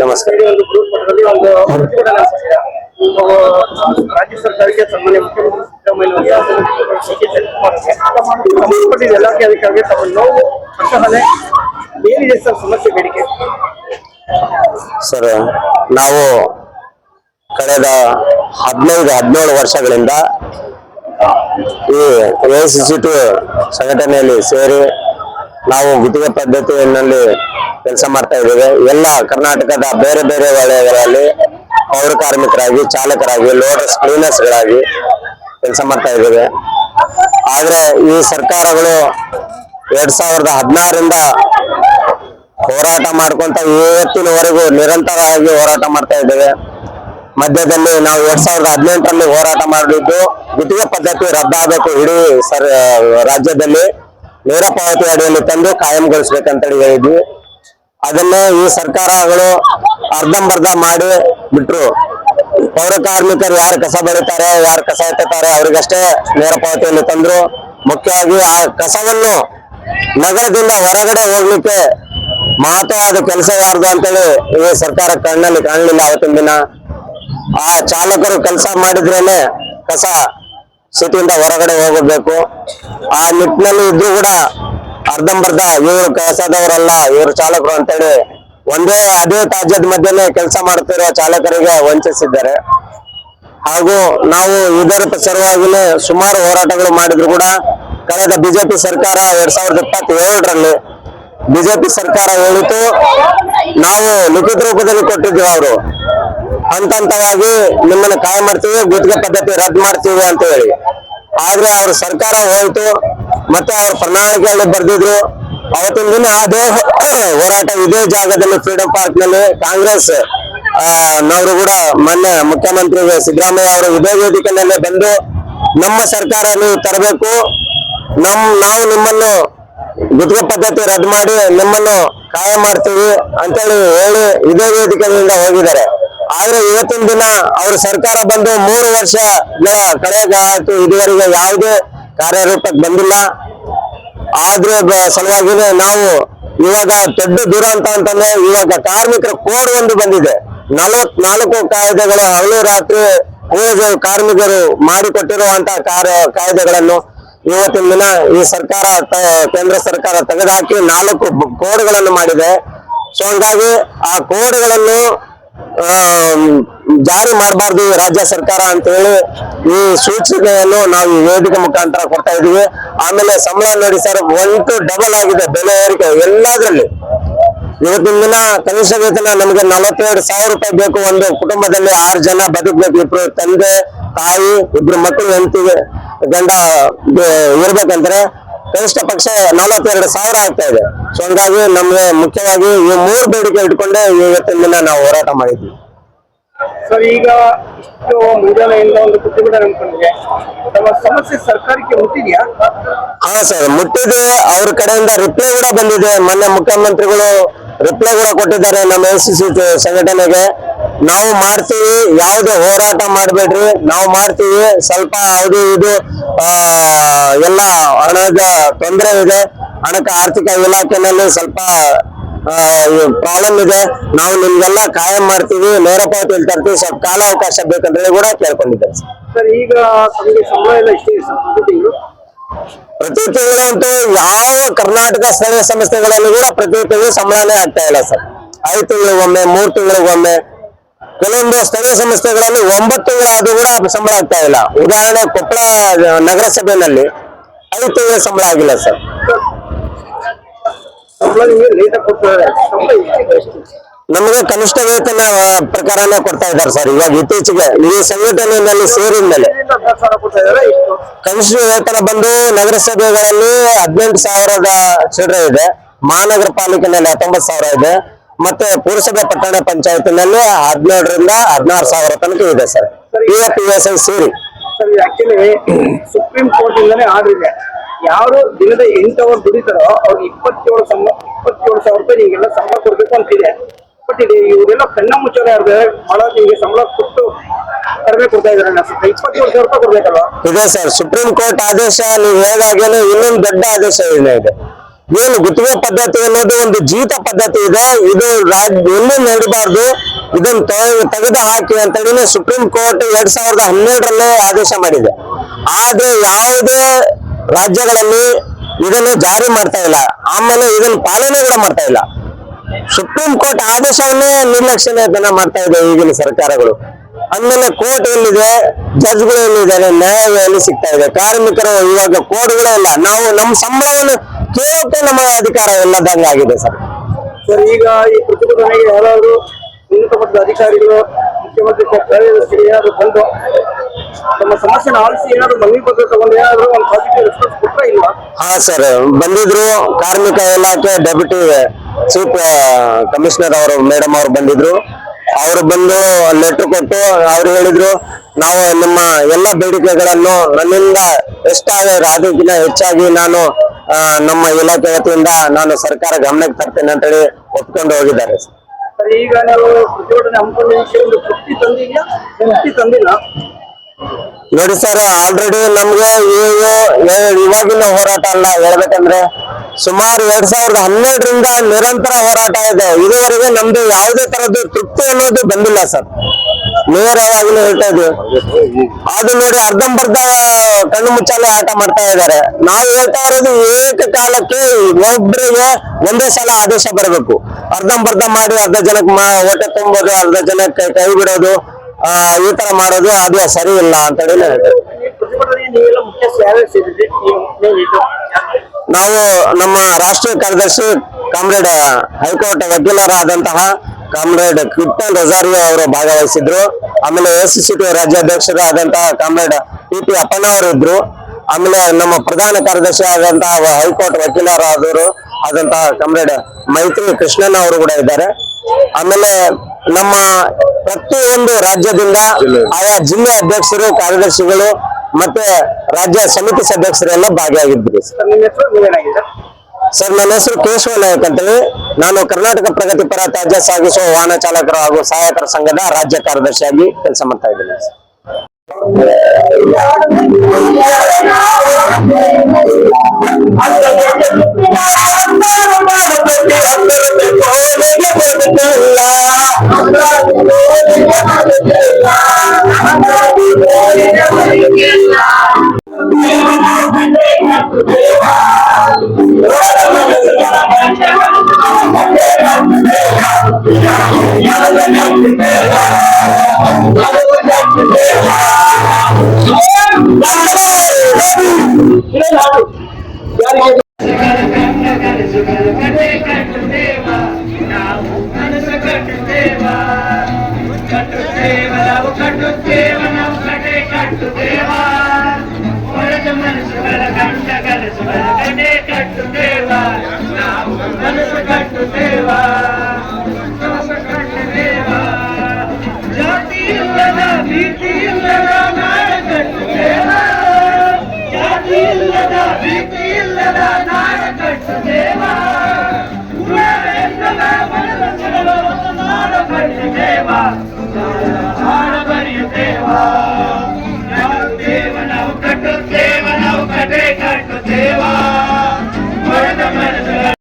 ನಮಸ್ಕಾರ. ರಾಜ್ಯ ಸರ್ಕಾರಕ್ಕೆ ಸನ್ಮಾನ್ಯ ಮುಖ್ಯಮಂತ್ರಿ ಸಿದ್ದರಾಮಯ್ಯ ಸಂಬಂಧಪಟ್ಟಿದ್ದ ಇಲಾಖೆ ಅಧಿಕಾರಿಗೆ ತಮ್ಮ ನೋವು ಏನಿದೆ ಸರ್ ಸಮಸ್ಯೆ ಬೇಡಿಕೆ? ಸರ್ ನಾವು ಕಳೆದ ಹದಿನೈದು ಹದಿನೇಳು ವರ್ಷಗಳಿಂದ ಈ ಎ ಸಿ ಸಿ ಟಿ ಸಂಘಟನೆಯಲ್ಲಿ ಸೇರಿ ನಾವು ಗುತ್ತಿಗೆ ಪದ್ಧತಿಯಲ್ಲಿ ಕೆಲಸ ಮಾಡ್ತಾ ಇದ್ದೇವೆ. ಎಲ್ಲ ಕರ್ನಾಟಕದ ಬೇರೆ ಬೇರೆ ವಲಯಗಳಲ್ಲಿ ಪೌರ ಕಾರ್ಮಿಕರಾಗಿ, ಚಾಲಕರಾಗಿ ಲೋಡರ್ಸ್ ಕ್ಲೀನರ್ಸ್ಗಳಾಗಿ ಕೆಲಸ ಮಾಡ್ತಾ ಇದ್ದೇವೆ. ಆದ್ರೆ ಈ ಸರ್ಕಾರಗಳು ಎರಡ್ ಸಾವಿರದ ಹದಿನಾರರಿಂದ ಹೋರಾಟ ಮಾಡ್ಕೊಂತ ಇವತ್ತಿನವರೆಗೂ ನಿರಂತರವಾಗಿ ಹೋರಾಟ ಮಾಡ್ತಾ ಇದ್ದೇವೆ. ಮಧ್ಯದಲ್ಲಿ ನಾವು ಎರಡ್ ಸಾವಿರದ ಹದಿನೆಂಟರಲ್ಲಿ ಹೋರಾಟ ಮಾಡಿದ್ದು ಗುತ್ತಿಗೆ ಪದ್ಧತಿ ರದ್ದಾಗಬೇಕು ಇಡೀ ಸರ್ ರಾಜ್ಯದಲ್ಲಿ ನೇರ ಪಾವತಿ ಅಡಿಯಲ್ಲಿ ತಂದು ಕಾಯಂಗೊಳಿಸ್ಬೇಕಂತೇಳಿ ಹೇಳಿದ್ವಿ. ಅದನ್ನೇ ಈ ಸರ್ಕಾರಗಳು ಅರ್ಧಂಬರ್ಧ ಮಾಡಿ ಬಿಟ್ರು. ಪೌರ ಕಾರ್ಮಿಕರು ಯಾರು ಕಸ ಬರುತ್ತಾರೆ ಯಾರು ಕಸ ಎತ್ತುತ್ತಾರೆ, ಅವ್ರಿಗಷ್ಟೇ ನೇರ ಪಾವತಿಯನ್ನು ತಂದ್ರು. ಮುಖ್ಯವಾಗಿ ಆ ಕಸವನ್ನು ನಗರದಿಂದ ಹೊರಗಡೆ ಹೋಗ್ಲಿಕ್ಕೆ ಮಹತ್ವವಾದ ಕೆಲಸ ಯಾರ್ದು ಅಂತೇಳಿ ಈ ಸರ್ಕಾರ ಕಣ್ಣಲ್ಲಿ ಕಾಣಲಿಲ್ಲ ಅವತ್ತಿನ ದಿನ. ಆ ಚಾಲಕರು ಕೆಲಸ ಮಾಡಿದ್ರೇನೆ ಕಸ ಸಿಟಿಯಿಂದ ಹೊರಗಡೆ ಹೋಗಬೇಕು. ಆ ನಿಟ್ಟಿನಲ್ಲಿ ಇದ್ರು ಕೂಡ ಅರ್ಧಂಬರ್ಧ, ಇವರು ಕಸದವರಲ್ಲ ಇವರು ಚಾಲಕರು ಅಂತೇಳಿ ಒಂದೇ ಅದೇ ತಾಜ್ಯದ ಮಧ್ಯೆನೆ ಕೆಲಸ ಮಾಡುತ್ತಿರುವ ಚಾಲಕರಿಗೆ ವಂಚಿಸಿದ್ದಾರೆ. ಹಾಗೂ ನಾವು ಇದರ ಸಲುವಾಗಿನೇ ಸುಮಾರು ಹೋರಾಟಗಳು ಮಾಡಿದ್ರು ಕೂಡ ಕಳೆದ ಬಿಜೆಪಿ ಸರ್ಕಾರ ಎರಡ್ ಸಾವಿರದ ಇಪ್ಪತ್ತೇಳರಲ್ಲಿ ಬಿಜೆಪಿ ಸರ್ಕಾರ ಹೇಳಿತು ನಾವು ಲಿಖಿತ ರೂಪದಲ್ಲಿ ಕೊಟ್ಟಿದ್ದೀವಿ ಅವರು. ಹಂತ ಹಂತವಾಗಿ ನಿಮ್ಮನ್ನು ಕಾಯ ಮಾಡ್ತೀವಿ, ಗುತ್ತಿಗೆ ಪದ್ಧತಿ ರದ್ದು ಮಾಡ್ತೀವಿ ಅಂತ ಹೇಳಿ. ಆದ್ರೆ ಅವ್ರ ಸರ್ಕಾರ ಹೋಯ್ತು. ಮತ್ತೆ ಅವ್ರ ಪ್ರಣಾಳಿಕೆಯಲ್ಲಿ ಬರೆದಿದ್ರು. ಅವತ್ತಿನ ದಿನ ಅದೇ ಹೋರಾಟ ಇದೇ ಜಾಗದಲ್ಲಿ ಫ್ರೀಡಂ ಪಾರ್ಕ್ನಲ್ಲಿ ಕಾಂಗ್ರೆಸ್ ನವರು ಕೂಡ ಮೊನ್ನೆ ಮುಖ್ಯಮಂತ್ರಿ ಸಿದ್ದರಾಮಯ್ಯ ಅವರು ಇದೇ ವೇದಿಕೆನಲ್ಲೇ ಬಂದು ನಮ್ಮ ಸರ್ಕಾರ ನೀವು ತರಬೇಕು. ನಮ್, ನಾವು ನಿಮ್ಮನ್ನು ಗುತ್ತಿಗೆ ಪದ್ಧತಿ ರದ್ದು ಮಾಡಿ ನಿಮ್ಮನ್ನು ಕಾಯ ಮಾಡ್ತೀವಿ ಅಂತೇಳಿ ಹೇಳಿ ಇದೇ ವೇದಿಕೆಯಿಂದ ಹೋಗಿದ್ದಾರೆ. ಆದ್ರೆ ಇವತ್ತಿನ ದಿನ ಅವ್ರ ಸರ್ಕಾರ ಬಂದು ಮೂರು ವರ್ಷಗಳ ಆಯ್ತು. ಇದುವರೆಗೆ ಯಾವುದೇ ಕಾರ್ಯರೂಪಕ್ಕೆ ಬಂದಿಲ್ಲ. ಆದ್ರೆ ಸಲುವಾಗಿನೇ ನಾವು ಇವಾಗ ದೊಡ್ಡ ದುರಂತ ಅಂತಂದ್ರೆ ಇವಾಗ ಕಾರ್ಮಿಕರ ಕೋಡ್ ಒಂದು ಬಂದಿದೆ. ನಲವತ್ನಾಲ್ಕು ಕಾಯ್ದೆಗಳು ಹಗಲು ರಾತ್ರಿ ಕಾರ್ಮಿಕರು ಮಾಡಿಕೊಟ್ಟಿರುವಂತ ಕಾರ್ಯ ಕಾಯ್ದೆಗಳನ್ನು ಇವತ್ತಿನ ದಿನ ಈ ಸರ್ಕಾರ ಕೇಂದ್ರ ಸರ್ಕಾರ ತೆಗೆದುಹಾಕಿ ನಾಲ್ಕು ಕೋಡ್ಗಳನ್ನು ಮಾಡಿದೆ. ಸೊ ಹಂಗಾಗಿ ಆ ಕೋಡ್ಗಳನ್ನು ಜಾರಿ ಮಾಡಬಾರ್ದು ರಾಜ್ಯ ಸರ್ಕಾರ ಅಂತ ಹೇಳಿ ಈ ಸೂಚನೆಯನ್ನು ನಾವು ಈ ವೇದಿಕೆ ಮುಖಾಂತರ ಕೊಡ್ತಾ ಇದೀವಿ. ಆಮೇಲೆ ಸಂಬಳ ನೋಡಿ ಸರ್ ಒನ್ ಟು ಡಬಲ್ ಆಗಿದೆ ಬೆಲೆ ಏರಿಕೆ ಎಲ್ಲದ್ರಲ್ಲಿ. ಇವತ್ತಿನ ದಿನ ಕನಿಷ್ಠ ವೇತನ ನಮಗೆ ನಲವತ್ತೆರಡು ಸಾವಿರ ರೂಪಾಯಿ ಬೇಕು ಒಂದು ಕುಟುಂಬದಲ್ಲಿ. ಆರು ಜನ ಬದುಕಬೇಕು, ಇಬ್ರು ತಂದೆ, ತಾಯಿ, ಇಬ್ರು ಮಕ್ಕಳು ಹೆಂಡತಿಗೆ ಗಂಡ ಇರ್ಬೇಕಂದ್ರೆ ಕನಿಷ್ಠ ಪಕ್ಷ ನಲವತ್ತೆರಡು ಸಾವಿರ ಆಗ್ತಾ ಇದೆ. ಸೊ ಹಂಗಾಗಿ ನಮ್ಗೆ ಮುಖ್ಯವಾಗಿ ಈ ಮೂರು ಬೇಡಿಕೆ ಇಟ್ಕೊಂಡೆ ಇವತ್ತಿನ ದಿನ ನಾವು ಹೋರಾಟ ಮಾಡಿದ್ವಿ. ಸರ್, ಈಗ ಇಷ್ಟು ಮುಂಜಾನೆಯಿಂದ ಒಂದು ಪ್ರತಿಭಟನೆ ಅನ್ಕೊಂಡಿದೆ. ತಮ್ಮ ಸಮಸ್ಯೆ ಸರ್ಕಾರಕ್ಕೆ ಮುಟ್ಟಿದ್ಯಾ? ಹಾ ಸರ್, ಮುಟ್ಟಿದೆ. ಅವ್ರ ಕಡೆಯಿಂದ ರಿಪ್ಲೈ ಕೂಡ ಬಂದಿದೆ. ಮೊನ್ನೆ ಮುಖ್ಯಮಂತ್ರಿಗಳು ರಿಪ್ಲೈ ಕೂಡ ಕೊಟ್ಟಿದ್ದಾರೆ ನಮ್ಮ ಎನ್ ಸಿ ಸಿ ಸಂಘಟನೆಗೆ. ನಾವು ಮಾಡ್ತೀವಿ, ಯಾವುದೇ ಹೋರಾಟ ಮಾಡಬೇಡ್ರಿ. ನಾವು ಮಾಡ್ತೀವಿ. ಸ್ವಲ್ಪ ಅದು ಇದು ಎಲ್ಲ ಹಣದ ತೊಂದರೆ ಇದೆ. ಹಣಕ ಆರ್ಥಿಕ ಇಲಾಖೆನಲ್ಲಿ ಸ್ವಲ್ಪ ಪ್ರಾಬ್ಲಮ್ ಇದೆ ನಾವು ನಿಮ್ಗೆಲ್ಲ ಕಾಯಂ ಮಾಡ್ತೀವಿ. ನೇರ ಪಾವತಿಯಲ್ಲಿ ತರ್ತೀವಿ ಸ್ವಲ್ಪ ಕಾಲಾವಕಾಶ ಬೇಕಂದ್ರೆ ಕೂಡ ಕೇಳ್ಕೊಂಡಿದ್ದಾರೆ ಸರ್. ಈಗ ತಮಗೆ ಸಂಬಳ ಎಲ್ಲ ಎಷ್ಟಿದೆ ಸರ್ ಪ್ರತಿ ತಿಂಗಳು ಪ್ರತಿ ತಿಂಗಳಂತೂ ಯಾವ ಕರ್ನಾಟಕ ಸ್ಥಳೀಯ ಸಂಸ್ಥೆಗಳಲ್ಲಿ ಕೂಡ ಪ್ರತಿ ತಿಂಗಳು ಸಂಬಳನೇ ಆಗ್ತಾ ಇಲ್ಲ ಸರ್. ಐದು ತಿಂಗಳಿಗೊಮ್ಮೆ ಮೂರು ತಿಂಗಳಿಗೊಮ್ಮೆ ಕೆಲವೊಂದು ಸ್ಥಳೀಯ ಸಂಸ್ಥೆಗಳಲ್ಲಿ ಒಂಬತ್ತು ತಿಂಗಳಾದ್ರೂ ಕೂಡ ಸಂಬಳ ಆಗ್ತಾ ಇಲ್ಲ. ಉದಾಹರಣೆ ಕೊಪ್ಪಳ ನಗರಸಭೆಯಲ್ಲಿ ಐದು ತಿಂಗಳ ಸಂಬಳ ಆಗಿಲ್ಲ ಸರ್ ನಿಮಗೆ ಕನಿಷ್ಠ ವೇತನ ಪ್ರಕಾರನ ಕೊಡ್ತಾ ಇದ್ದಾರೆ ಸರ್. ಇವಾಗ ಇತ್ತೀಚೆಗೆ ಈ ಸಂಘಟನೆಯಲ್ಲಿ ಸೇರಿದ ಮೇಲೆ ಕನಿಷ್ಠ ವೇತನ ಬಂದು ನಗರಸಭೆಗಳಲ್ಲಿ ಹದಿನೆಂಟು ಸಾವಿರದ ಚಿಲ್ಲರೆ ಇದೆ. ಮಹಾನಗರ ಪಾಲಿಕೆನಲ್ಲಿ ಹತ್ತೊಂಬತ್ತು ಸಾವಿರ ಇದೆ. ಮತ್ತೆ ಪುರಸಭೆ ಪಟ್ಟಣ ಪಂಚಾಯತಿನಲ್ಲಿ ಹದಿನೇಳರಿಂದ ಹದಿನಾರು ಸಾವಿರ ತನಕ ಇದೆ ಸರ್. ಪಿ ಎಫ್ ಸೇರಿ. ಸರ್ ಆಕ್ಚುಲಿ ಸುಪ್ರೀಂ ಕೋರ್ಟ್ ಇಂದಲೇ ಆರ್ಡರ್ ಇದೆ ಯಾರು ದಿನದ ಎಂಟು ಅವರ್ ದುಡಿತಾರೋ ಅವ್ರಿಗೆ ಇಪ್ಪತ್ತೇಳು ಸಂಬಳ ಇಪ್ಪತ್ತೇಳು ಸಾವಿರ ರೂಪಾಯಿ ನಿಮಗೆಲ್ಲ ಸಂಬಳ ಕೊಡ್ಬೇಕು ಅಂತಿದೆ. ಬಟ್ ಇದು ಇವರೆಲ್ಲ ಕಣ್ಣ ಮುಚ್ಚೋರೆ ಇರ್ತಾರೆ ಬಹಳ ನಿಮಗೆ ಸಂಬಳ ಕೊಟ್ಟು ಕಡಿಮೆ ಕೊಡ್ತಾ ಇದಾರೆ ಇಪ್ಪತ್ತೇಳು ಸಾವಿರ ರೂಪಾಯಿ ಕೊಡ್ಬೇಕಲ್ವಾ? ಇದೆ ಸರ್. ಸುಪ್ರೀಂ ಕೋರ್ಟ್ ಆದೇಶ, ನೀವು ಹೇಗಾಗೇನೆ ಇನ್ನೊಂದು ದೊಡ್ಡ ಆದೇಶ ಏನೇ ಇದೆ. ಏನು ಗುತ್ತಿಗೆ ಪದ್ಧತಿ ಅನ್ನೋದು ಒಂದು ಜೀತ ಪದ್ಧತಿ ಇದೆ. ಇದು ರಾಜ್ಯ ಎಲ್ಲೂ ನಡೀಬಾರ್ದು. ಇದನ್ನ ತೆಗೆದು ಹಾಕಿ ಅಂತ ಸುಪ್ರೀಂ ಕೋರ್ಟ್ ಎರಡ್ ಸಾವಿರದ ಹನ್ನೆರಡರಲ್ಲೇ ಆದೇಶ ಮಾಡಿದೆ. ಆದ್ರೆ ಯಾವುದೇ ರಾಜ್ಯಗಳಲ್ಲಿ ಇದನ್ನು ಜಾರಿ ಮಾಡ್ತಾ ಇಲ್ಲ. ಆಮೇಲೆ ಇದನ್ನ ಪಾಲನೆ ಕೂಡ ಮಾಡ್ತಾ ಇಲ್ಲ. ಸುಪ್ರೀಂ ಕೋರ್ಟ್ ಆದೇಶವನ್ನೇ ನಿರ್ಲಕ್ಷ್ಯನ ಮಾಡ್ತಾ ಇದೆ ಈಗಿನ ಸರ್ಕಾರಗಳು. ಆಮೇಲೆ ಕೋರ್ಟ್ ಎಲ್ಲಿದೆ? ಜಡ್ಜ್ಗಳು ಎಲ್ಲಿದ್ದಾರೆ? ನ್ಯಾಯ ಎಲ್ಲಿ ಸಿಗ್ತಾ ಇದೆ. ಕಾರ್ಮಿಕರು ಇವಾಗ ಕೋರ್ಟ್ಗಳೇ ಇಲ್ಲ. ನಾವು ನಮ್ಮ ಸಂಬಳವನ್ನು ಕೇಳೋಕೆ ನಮ್ಮ ಅಧಿಕಾರ ಇಲ್ಲದಂಗೆ ಆಗಿದೆ ಸರ್. ಸರ್, ಈಗ ಈ ಪ್ರತಿಭಟನೆಗೆ ಯಾರಾದ್ರು ಉನ್ನತ ಮಟ್ಟದ ಅಧಿಕಾರಿಗಳು, ಮುಖ್ಯಮಂತ್ರಿ ಕಾರ್ಯದರ್ಶಿ ಏನಾದ್ರು ಬಂದು ತಮ್ಮ ಸಮಸ್ಯೆನ ಆಲಿಸಿ ಏನಾದ್ರು ಮನವಿ ಪತ್ರ ತಗೊಂಡು ಏನಾದ್ರು ಒಂದು ಪಾಸಿಟಿವ್ ರೆಸ್ಪಾನ್ಸ್ ಕೊಟ್ರ ಇಲ್ವಾ? ಹಾ ಸರ್ ಬಂದಿದ್ರು ಕಾರ್ಮಿಕ ಇಲಾಖೆ ಡೆಪ್ಯೂಟಿ ಚೀಫ್ ಕಮಿಷನರ್ ಅವರು ಮೇಡಮ್ ಅವರು ಬಂದಿದ್ರು. ಅವರು ಬಂದು ಲೆಟರ್ ಕೊಟ್ಟು ಅವ್ರು ಹೇಳಿದ್ರು ನಾವು ನಮ್ಮ ಎಲ್ಲ ಬೇಡಿಕೆಗಳನ್ನು ನನ್ನಿಂದ ಎಷ್ಟಾಗ ಅದಕ್ಕಿಂತ ಹೆಚ್ಚಾಗಿ ನಾನು ನಮ್ಮ ಇಲಾಖೆ ವತಿಯಿಂದ ನಾನು ಸರ್ಕಾರ ಗಮನಕ್ಕೆ ತರ್ತೇನೆ ಅಂತ ಹೇಳಿ ಒಪ್ಕೊಂಡು ಹೋಗಿದ್ದಾರೆ. ಸರ್ ಈಗ ನಾವು ಪ್ರತಿಭಟನೆ ಹಮ್ಮಿಕೊಂಡು ತೃಪ್ತಿ ತಂದಿಲ್ಲ. ನೋಡಿ ಸರ್ ಆಲ್ರೆಡಿ ನಮ್ಗೆ ಇವಾಗಿನ ಹೋರಾಟ ಅಲ್ಲ, ಹೇಳ್ಬೇಕಂದ್ರೆ ಸುಮಾರು ಎರಡ್ ಸಾವಿರದ ಹನ್ನೆರಡರಿಂದ ನಿರಂತರ ಹೋರಾಟ ಇದೆ. ಇದುವರೆಗೆ ನಮ್ದು ಯಾವುದೇ ತರದ್ದು ತೃಪ್ತಿ ಅನ್ನೋದು ಬಂದಿಲ್ಲ ಸರ್. ನೇರವಾಗ್ಲೂ ಹೇಳ್ತಾ ಇದ್ವಿ ಅದು ನೋಡಿ ಅರ್ಧಂಬರ್ಧ ಕಣ್ಣು ಮುಚ್ಚಾಲೆ ಆಟ ಮಾಡ್ತಾ ಇದ್ದಾರೆ. ನಾವು ಹೇಳ್ತಾ ಇರೋದು ಏಕ ಕಾಲಕ್ಕೆ ಒಬ್ಬರಿಗೆ ಒಂದೇ ಸಲ ಆದೇಶ ಬರಬೇಕು. ಅರ್ಧಂಬರ್ಧ ಮಾಡಿ ಅರ್ಧ ಜನಕ್ಕೆ ಹೊಟ್ಟೆ ತುಂಬೋದು, ಅರ್ಧ ಜನಕ್ಕೆ ಕೈ ಬಿಡೋದು ಈ ತರ ಮಾಡೋದು ಅದು ಸರಿ ಇಲ್ಲ ಅಂತ ಹೇಳಿ ನೀವು ನಮ್ಮ ರಾಷ್ಟ್ರೀಯ ಕಾರ್ಯದರ್ಶಿ ಕಾಮ್ರೇಡ್, ಹೈಕೋರ್ಟ್ ವಕೀಲರಾದಂತಹ ಕಾಮ್ರೇಡ್ ಕಿಟ್ಟನ್ ರೊಜಾರಿಯೋ ಅವರು ಭಾಗವಹಿಸಿದ್ರು. ಆಮೇಲೆ ಎಸ್ ಸಿ ಟಿ ರಾಜ್ಯಾಧ್ಯಕ್ಷರು ಆದಂತಹ ಕಾಮ್ರೇಡ್ ಪಿ ಪಿ ಅಪ್ಪನವರು ಇದ್ರು. ಆಮೇಲೆ ನಮ್ಮ ಪ್ರಧಾನ ಕಾರ್ಯದರ್ಶಿ ಆದಂತಹ ಹೈಕೋರ್ಟ್ ವಕೀಲರಾದವರು ಆದಂತಹ ಕಾಮ್ರೇಡ್ ಮೈತ್ರಿ ಕೃಷ್ಣನ್ ಅವರು ಕೂಡ ಇದ್ದಾರೆ. ಆಮೇಲೆ ನಮ್ಮ ಪ್ರತಿಯೊಂದು ರಾಜ್ಯದಿಂದ ಆಯಾ ಜಿಲ್ಲೆ ಅಧ್ಯಕ್ಷರು ಕಾರ್ಯದರ್ಶಿಗಳು ಮತ್ತೆ ರಾಜ್ಯ ಸಮಿತಿ ಸದಸ್ಯರೆಲ್ಲ ಭಾಗಿಯಾಗಿದ್ರು ಸರ್. ಸರ್ ನಿಮ್ಮ ಹೆಸರು ನೀವೇನಾಗಿದೆ ಸರ್ ನನ್ನ ಹೆಸರು ಕೇಶವ ನಾಯಕ್ ಅಂತೇಳಿ ನಾನು ಕರ್ನಾಟಕ ಪ್ರಗತಿಪರ ತ್ಯಾಜ್ಯ ಸಾಗಿಸುವ ವಾಹನ ಚಾಲಕರು ಹಾಗೂ ಸಹಾಯಕರ ಸಂಘದ ರಾಜ್ಯ ಕಾರ್ಯದರ್ಶಿಯಾಗಿ ಕೆಲಸ ಮಾಡ್ತಾ ಇದ್ದೀನಿ ಸರ್. ನಾವು ಮನಸ್ಸು ಕಟ್ಟುತ್ತೇವ ಕನಸು ಕಟ್ಟುತ್ತೇವ ಜಾತಿ ಕಟ್ಟು ಜಾತಿ ಕಟ್ಟುತ್ತೇವ ನಾಡ ಬರೆಯುತ್ತೇವ